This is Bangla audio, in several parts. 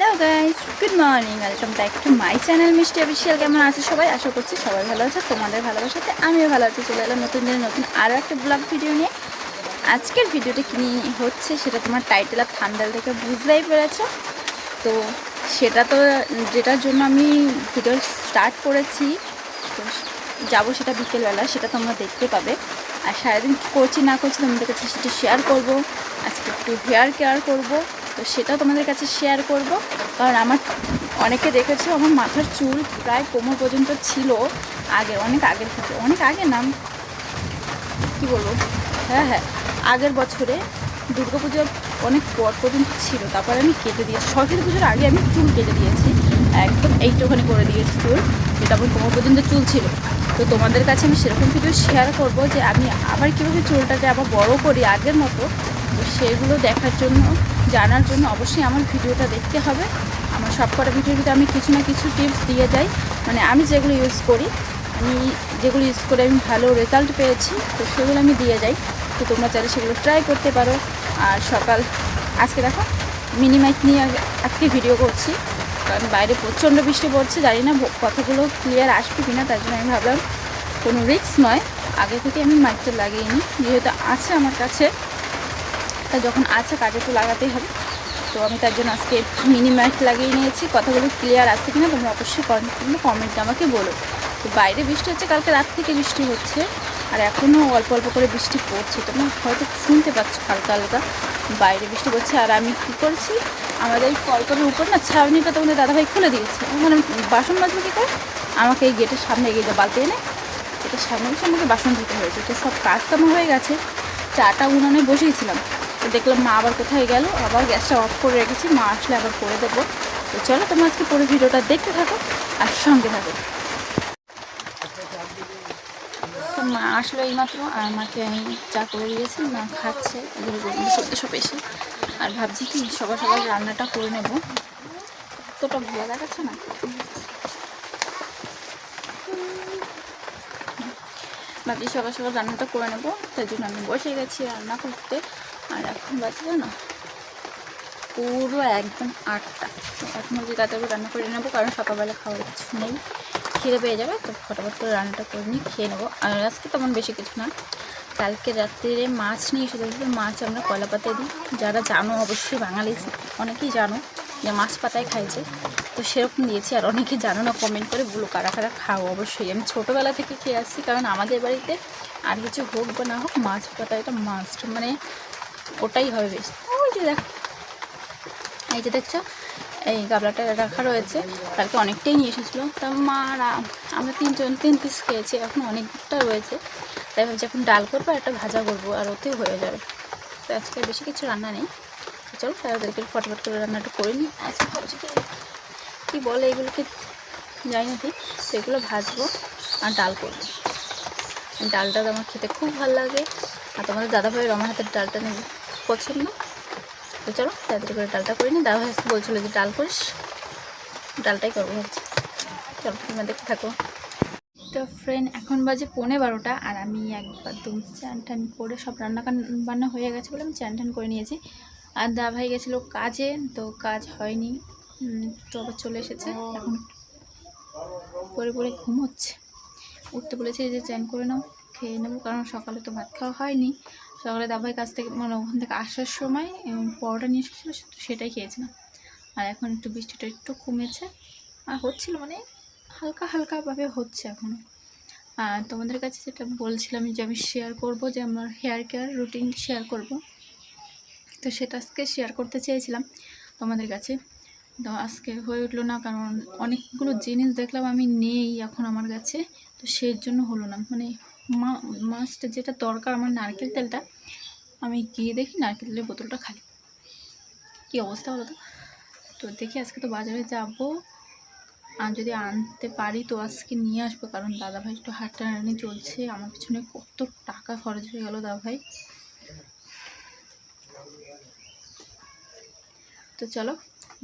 Hello guys good morning welcome back to my channel Mishti official কেমন আছে সবাই? আশা করছি সবাই ভালো আছে, তোমাদের ভালোবাসাতে আমিও ভালো আছি। চলে এলাম নতুন দিনের নতুন আরও একটা ব্লগ ভিডিও নিয়ে। আজকের ভিডিওটা কী হচ্ছে সেটা তোমার টাইটেল আর থান্ডাল থেকে বুঝতেই পেরেছ। তো সেটা তো যেটার জন্য আমি ভিডিও স্টার্ট করেছি, তো যাব সেটা বিকেলবেলা, সেটা তোমরা দেখতে পাবে। আর সারাদিন কী করছি না করছি তোমাদের কাছে সেটা শেয়ার করব। আজকে একটু হেয়ার কেয়ার করব। তো সেটাও তোমাদের কাছে শেয়ার করব। কারণ আমার অনেকে দেখেছ, আমার মাথার চুল প্রায় কোমর পর্যন্ত ছিল আগে, অনেক আগের থেকে, অনেক আগে নাম কি বলব? হ্যাঁ হ্যাঁ আগের বছরে দুর্গাপুজোর অনেক পর পর্যন্ত ছিল। তারপরে আমি কেটে দিয়েছি। সরস্বতী পুজোর আগে আমি চুল কেটে দিয়েছি। একদম এইটুখানি করে দিয়েছি চুল, যেটা আমার কোমর পর্যন্ত চুল ছিল। তো তোমাদের কাছে আমি সেরকম ভিডিও শেয়ার করব যে আমি আবার কীভাবে চুলটাকে আবার বড় করি আগের মতো। তো সেগুলো দেখার জন্য জানার জন্য অবশ্যই আমার ভিডিওটা দেখতে হবে। আমার সব কটা ভিডিওতে আমি কিছু না কিছু টিপস দিয়ে যাই। মানে আমি যেগুলো ইউজ করি, আমি যেগুলো ইউজ করে আমি ভালো রেজাল্ট পেয়েছি, তো সেগুলো আমি দিয়ে যাই। তো তোমরা চাইলে সেগুলো ট্রাই করতে পারো। আর সকাল, আজকে দেখো মিনিমাইক নিয়ে আজকে ভিডিও করছি। কারণ বাইরে প্রচণ্ড বৃষ্টি পড়ছে, জানি না কথাগুলো ক্লিয়ার আসবে কি না তার জন্য আমি ভাবলাম কোনো রিস্ক নয়। আগে থেকে আমি মাইকটা লাগিয়ে নিই, যেহেতু আছে আমার কাছে। তা যখন আছে কাজে তো লাগাতেই হবে। তো আমি তার জন্য আজকে মিনি মাইক লাগিয়ে নিয়েছি। কথাগুলো ক্লিয়ার আসছে কিনা তোমরা অবশ্যই কমেন্টে আমাকে বলো। তো বাইরে বৃষ্টি হচ্ছে, কালকে রাত থেকে বৃষ্টি হচ্ছে। আর এখনও অল্প অল্প করে বৃষ্টি পড়ছে। তোমরা হয়তো শুনতে পাচ্ছ হালকা হালকা বাইরে বৃষ্টি পড়ছে। আর আমি কী করছি? আমাদের এই কলকলের উপর না ছাউনিটা তোমাদের দাদাভাই খুলে দিয়েছে। আমি বাসন মাজবো কী করে? আমাকে এই গেটের সামনে এগিয়ে যা বালতি এনে এটা সামনে এসে আমাকে বাসন ধুতে হয়েছে। তো সব কাজ তো আমার হয়ে গেছে। চাটা উনানে বসিয়েছিলাম। দেখলাম মা আবার কোথায় গেল, আবার গ্যাসটা অফ করে রেখেছি, মা আসলে আবার করে দেবো। তো চলো তোমরা আজকে পুরো ভিডিওটা দেখতে থাকো আর সঙ্গে থাকো। তো মা আসলো এইমাত্র, আর আমাকে আমি চা করে দিয়েছি, মা খাচ্ছে সত্য সব এসে। আর ভাবছি কি, সকাল সকাল রান্নাটা করে নেব। তোটা ভালো দেখাচ্ছে না। ভাবছি সকাল সকাল রান্নাটা করে নেব, তাই জন্য আমি বসে গেছি রান্না করতে। আর এখন বাজবে জানো? পুরো একদম আটটা। এখন যে তাড়াতাড়ি রান্না করে নেব, কারণ সকালবেলা খাওয়ার কিছু নেই। খিদে পেয়ে যাবে, তো ফটাফট করে রান্নাটা করে নিয়ে খেয়ে নেব। আর আজকে তেমন বেশি কিছু না। কালকে রাত্রিরে মাছ নিয়ে এসে দেখি মাছ আমরা কলা পাতায় দিই। যারা জানো, অবশ্যই বাঙালি অনেকেই জানো যে মাছ পাতায় খাইছে। তো সেরকম দিয়েছি, আর অনেকেই জানো না কমেন্ট করে বলো কারা কারা খাও। অবশ্যই আমি ছোটোবেলা থেকে খেয়ে আসছি, কারণ আমাদের বাড়িতে আর কিছু হোক বা না হোক, মাছ পাতা এটা মাস্ট মানে ওটাই হবে বেশ। ওই যে দেখ। এই যে দেখছ, এই গাবলাটা রাখা রয়েছে। কালকে অনেকটাই নিয়ে এসেছিল। তা মা আমরা তিনজন, তিন পিস খেয়েছি, এখন অনেকটা রয়েছে। তাই ভাবছি এখন ডাল করব একটা ভাজা করব, আর ওতেই হয়ে যাবে। তো আজকে বেশি কিছু রান্না নেই। চলো তাই ওদেরকে ফটাফট করে রান্নাটা করে নিই। আজকে ভাবছি কি বলে এগুলোকে? জানি না ঠিক তো এগুলো ভাজবো আর ডাল করব। ডালটা আমার খেতে খুব ভালো লাগে। আর তোমাদের দাদাভাইয়ের আমার হাতের ডালটা নেবে। পছন্দ। তো চলো, তাড়াতাড়ি করে ডালটা করে নিই দাদা ভাই বলছিলো যে ডাল করিস। ডালটাই করব ভাবছি। চলো, তোমরা দেখতে থাকো। তো ফ্রেন্ড এখন বাজে পৌনে বারোটা আর আমি একবার দম চান টান করে সব রান্না বান্না হয়ে গেছে বলে আমি চান টান করে নিয়েছি। আর দা ভাই গেছিল কাজে, তো কাজ হয়নি। তো আবার চলে এসেছে। এখন পরে পরে ঘুমোচ্ছে। উঠতে বলেছে যে চ্যান করে নাও, খেয়ে নেব। কারণ সকালে তো ভাত খাওয়া হয়নি। সকালে দাবাই কাছ থেকে মানে ওখান থেকে আসার সময় পরোটা নিয়ে এসেছিল সেটাই খেয়েছিলাম। আর এখন একটু বৃষ্টিটা একটু কমেছে। আর হচ্ছিল মানে হালকা হালকাভাবে হচ্ছে এখনও আর তোমাদের কাছে যেটা বলছিলাম যে আমি শেয়ার করব, যে আমার হেয়ার কেয়ার রুটিন শেয়ার করব। তো সেটা আজকে শেয়ার করতে চেয়েছিলাম তোমাদের কাছে। তো আজকে হয়ে উঠল না, কারণ অনেকগুলো জিনিস দেখলাম আমি নেই এখন আমার কাছে। তো সেই জন্য হলো না। মানে মা মাছটা যেটা দরকার আমার নারকেল তেলটা আমি গিয়ে দেখি নারকেল তেলের বোতলটা খালি। কী অবস্থা হলো তো? তো দেখি আজকে তো বাজারে যাব। আর যদি আনতে পারি তো আজকে নিয়ে আসব, কারণ দাদাভাই একটু হাট টানানি চলছে। আমার পিছনে কত টাকা খরচ হয়ে গেল দাদাভাই। তো চলো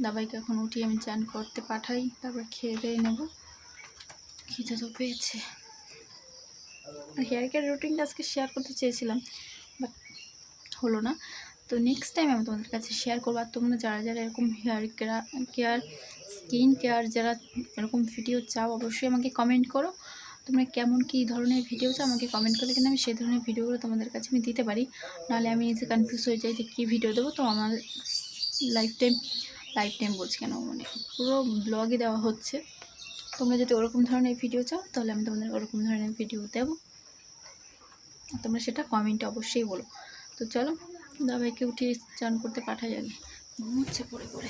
দাবাইকে এখন উঠি, আমি চান করতে পাঠাই, তারপর খেয়ে দিয়ে নেব। খিদে তো পেয়েছে। হেয়ার কেয়ার রুটিনটা আজকে শেয়ার করতে চেয়েছিলাম। হলো না। তো নেক্সট টাইম আমি তোমাদের কাছে শেয়ার করব আর তোমরা যারা যারা এরকম হেয়ার কেয়ার স্কিন কেয়ার যারা এরকম ভিডিও চাও, অবশ্যই আমাকে কমেন্ট করো। তোমরা কেমন কী ধরনের ভিডিও চাও আমাকে কমেন্ট করলে কিন্তু আমি সেই ধরনের ভিডিওগুলো তোমাদের কাছে আমি দিতে পারি। নাহলে আমি নিজে কনফিউজ হয়ে যাই যে কী ভিডিও দেবো। তো আমার লাইফ টাইম লাইফ টাইম বলছি কেন? মানে পুরো ব্লগই দেওয়া হচ্ছে। তোমরা যদি ওরকম ধরনের ভিডিও চাও, তাহলে আমি তোমাদের ওরকম ধরনের ভিডিও দেবো। তোমরা সেটা কমেন্টে অবশ্যই বলো। তো চলো, দাদাভাইকে উঠিয়ে চান করতে পাঠা যাবে ঘুমোচ্ছে পড়ে পড়ে।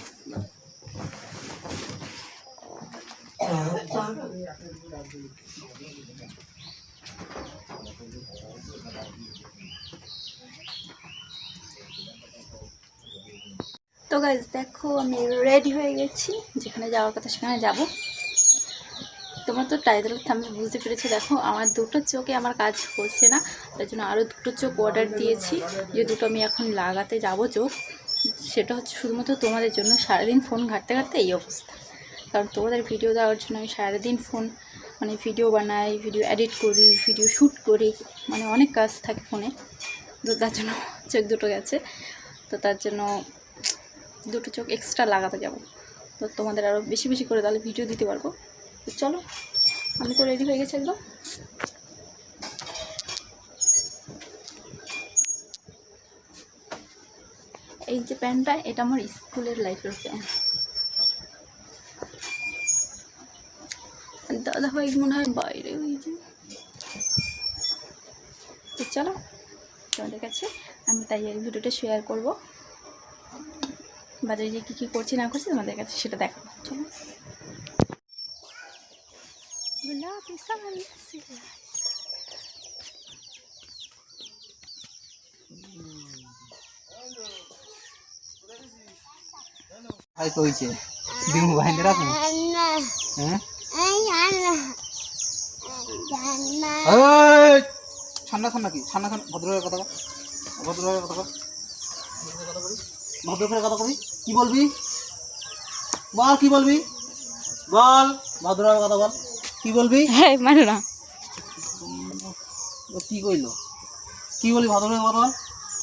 তো গাইজ দেখো আমি রেডি হয়ে গেছি। যেখানে যাওয়ার কথা সেখানে যাব। তোমরা তো টাইটেল থামলে বুঝতে পেরেছ। দেখো, আমার দুটো চোখে আমার কাজ হচ্ছে না, তার জন্য আরও দুটো চোখ অর্ডার দিয়েছি। যে দুটো আমি এখন লাগাতে যাব চোখ, সেটা হচ্ছে শুধুমাত্র তোমাদের জন্য। সারাদিন ফোন ঘাঁটতে ঘাঁটতে এই অবস্থা। কারণ তোমাদের ভিডিও দেওয়ার জন্য আমি সারাদিন ফোন মানে ভিডিও বানাই ভিডিও এডিট করি ভিডিও শ্যুট করি মানে অনেক কাজ থাকে ফোনে তো তার জন্য চোখ দুটো গেছে। তো তার জন্য দুটো চোখ এক্সট্রা লাগাতে যাব। তো তোমাদের আরও বেশি বেশি করে তাহলে ভিডিও দিতে পারব। তো চলো, আমি তো রেডি হয়ে গেছি একদম। এই যে প্যান্টটা এটা আমার স্কুলের লাইফের প্যান্ট দাদা ভাই মনে হয় বাইরে ওই যে তো চলো, তোমাদের কাছে আমি তাই এই ভিডিওটা শেয়ার করব। বাজারে গিয়ে কী কী করছি না করছি তোমাদের কাছে সেটা দেখাবো। চলো। গোলাপি সাল ভাই কইছে দিমু ভাইনে রাখু। হ্যাঁ? এই কি? ঠান্ডা ঠান্ডা ভদ্রভাবে কথা কর ভদ্রভাবে কথা কর ভদ্রভাবে কথা কবি কি বলবি? বল কি বলবি? বল ভদ্রভাবে কথা বল। কি বলবি? হ্যাঁ মানে না। ও কি কইলো? কি বলবি ভদ্রভাবে কথা বল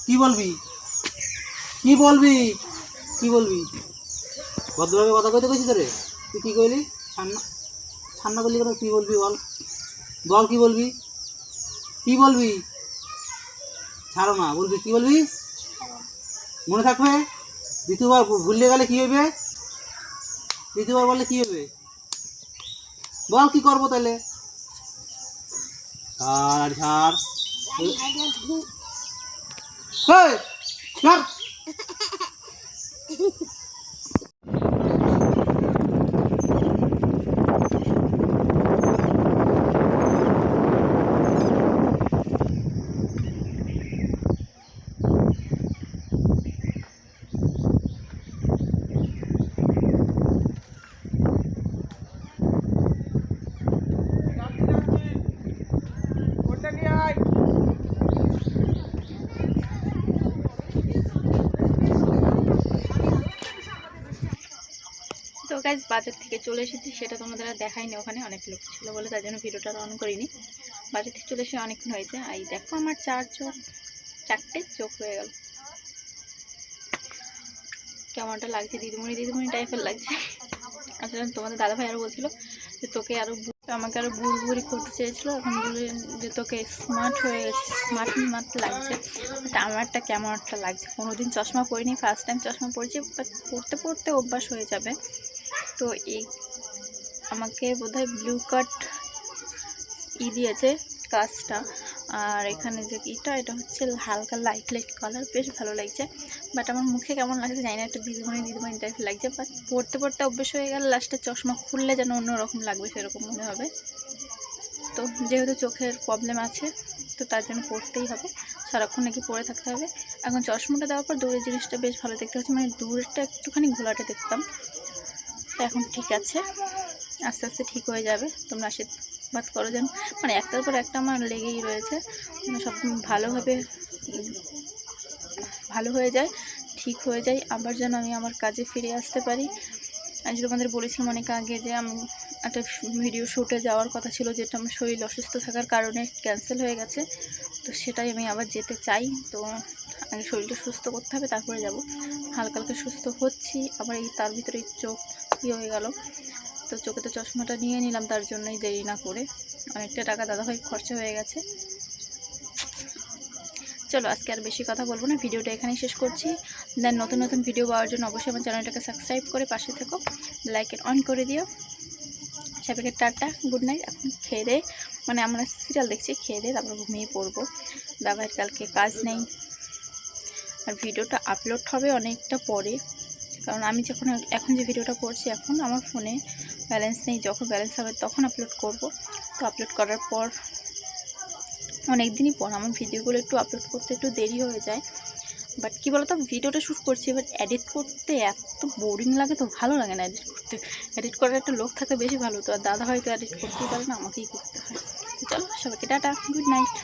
কি বলবি? কি বলবি? কি বলবি? ভদ্রভাবে কথা কইতে কইছি তোরে তুই কি কইলি? ঠান্ডা ঠান্ডা করলি কেন? কি বলবি বল। বল কি বলবি? কি বলবি? ছাড়ো না বলবি কি বলবি? মনে থাকবে? দ্বিতীয়বার ভুললে গেলে কি হবে দ্বিতীয়বার বললে কি হবে বল কি করব তাহলে? ছাড় ছাড়। গাইজ বাজার থেকে চলে এসেছি, সেটা তোমাদের আর দেখাইনি ওখানে, অনেক লোক ছিল বলে তার জন্য ভিডিওটা অন করিনি। বাজার থেকে চলে এসে অনেকক্ষণ হয়েছে, আর দেখো আমার চার চোখ, চারটে চোখ হয়ে গেল। কেমনটা লাগছে, দিদিমণি দিদিমণি টাইপের লাগছে। আসলে তোমাদের দাদাভাই আরও বলছিল যে তোকে আরও আমাকে আরও বুড়ি বুড়ি করতে চেয়েছিলো, এখন বলে যে তোকে স্মার্ট হয়ে গেছে স্মার্ট স্মার্ট লাগছে। আমারটা কেমন একটা লাগছে? কোনোদিন চশমা পরিনি ফার্স্ট টাইম চশমা পরেছি বাট পড়তে পড়তে অভ্যাস হয়ে যাবে। তো এই আমাকে বোধহয় ব্লু কাট ই দিয়েছে কাজটা। আর এখানে যে ইটা, এটা হচ্ছে হালকা লাইট লাইট কালার বেশ ভালো লাগছে। বাট আমার মুখে কেমন লাগছে জানি না, একটা দিদিমণি দিদিমণি টাইপ লাগছে। বাট পড়তে পড়তে অভ্যেস হয়ে গেলে লাস্টে চশমা খুললে যেন অন্যরকম লাগবে, সেরকম মনে হবে। তো যেহেতু চোখের প্রবলেম আছে, তো তার জন্য পড়তেই হবে। সারাক্ষণ নাকি পরে থাকতে হবে। এখন চশমাটা দেওয়ার পর দূরের জিনিসটা বেশ ভালো দেখতে হচ্ছে। মানে দূরেরটা একটুখানি ঘোলাটা দেখতাম। এখন ঠিক আছে। আস্তে আস্তে ঠিক হয়ে যাবে। তোমরা আশীর্বাদ করো যেন। মানে একটার পর একটা আমার লেগেই রয়েছে। মানে সব ভালোভাবে, ভালো হয়ে যায়, ঠিক হয়ে যায়। আবার যেন আমি আমার কাজে ফিরে আসতে পারি। আমি তোমাদের বলেছিলাম অনেক আগে যে আমি একটা ভিডিও শ্যুটে যাওয়ার কথা ছিল যেটা আমার শরীর অসুস্থ থাকার কারণে ক্যান্সেল হয়ে গেছে। তো সেটাই আমি আবার যেতে চাই। তো আগে শরীরটা সুস্থ করতে হবে, তারপরে যাব। হালকা হালকা সুস্থ হচ্ছি। আবার এই তার ভিতরে চোখ ইয়ে হয়ে গেল? তো চোখে তো চশমাটা নিয়ে নিলাম, তার জন্যই দেরি না করে। অনেকটা টাকা দাদাভাই খরচা হয়ে গেছে। চলো, আজকে আর বেশি কথা বলব না। ভিডিওটা এখানেই শেষ করছি। দেন নতুন নতুন ভিডিও পাওয়ার জন্য অবশ্যই আমার চ্যানেলটাকে সাবস্ক্রাইব করে পাশে থেকো। লাইকের অন করে দিও। সবাইকে টাটা গুড নাইট এখন খেয়ে দে। মানে আমরা সিরিয়াল দেখছি, খেয়ে দিয়ে তারপর ঘুমিয়ে পড়ব। দাদার কালকে কাজ নেই। আর ভিডিওটা আপলোড হবে অনেকটা পরে। কারণ আমি যখন এখন যে ভিডিওটা করছি, এখন আমার ফোনে ব্যালেন্স নেই। যখন ব্যালেন্স হবে তখন আপলোড করব। তো আপলোড করার পর অনেক দিনই পর আমার ভিডিওগুলো একটু আপলোড করতে একটু দেরি হয়ে যায়। বাট কী বলতো, ভিডিওটা শ্যুট করছি এবার এডিট করতে এত বোরিং লাগে তো, ভালো লাগে না এডিট করতে। এডিট করার একটা লোক থাকে বেশি ভালো তো আর দাদা হয়তো এডিট করতেই পারে না, আমাকেই করতে হয়। চলো, সবাইকে টাটা গুড নাইট